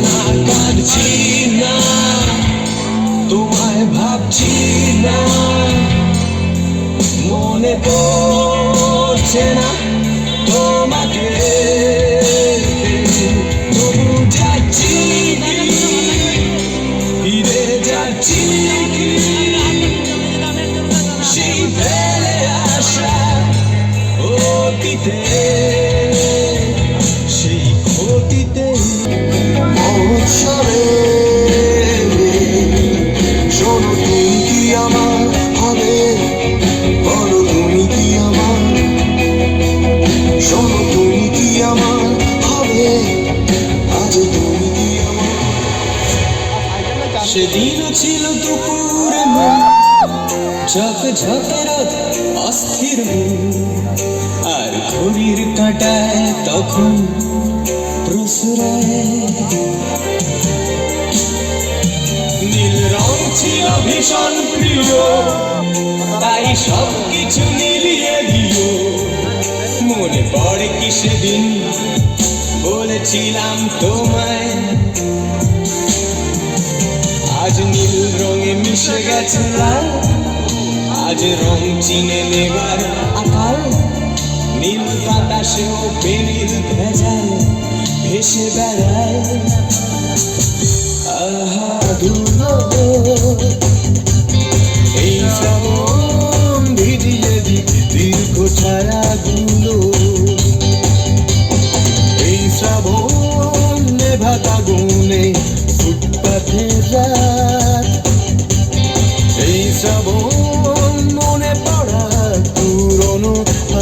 না না তোমায় ভাবছি না মনে পড়ছে না তোমাকে যাচ্ছি আসা অতীতে সেই ক্ষতিতে সেদিনও ছিল দুপুরে ঝক ঝকে অস্থির আর ঘড়ির কাটায় তখন প্রসরায় নীল রং ছিল ভীষণ প্রিয়, তাই সব কিছু মিলিয়ে দিও মনে পড়ে কি সেদিন বলেছিলাম তোমায়? আজ নীল রঙে মিশে গেছে লাল। আজ রং চিনে নেবার আকাল। নীল বাতাসেও বেরিল ভেজাল, ভেসে বেড়ায় আহা ধুলো এই শ্রাবণ দি এই এই শ্রাবণ মনে পড়া পুরনো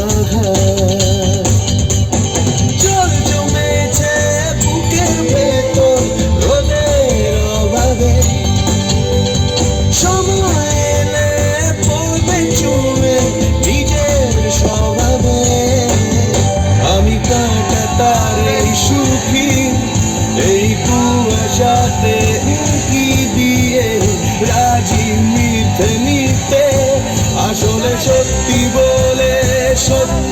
আঘাত। জল জমেছে বুকের ভেতর রোদের চুমে নিজের স্বভাবে। আমি কাটা এই সুখী, এই কুয়াশাতে কি দিয়ে রাজি মিথ্যে নিতে আসলে সত্যি বলে সত্যি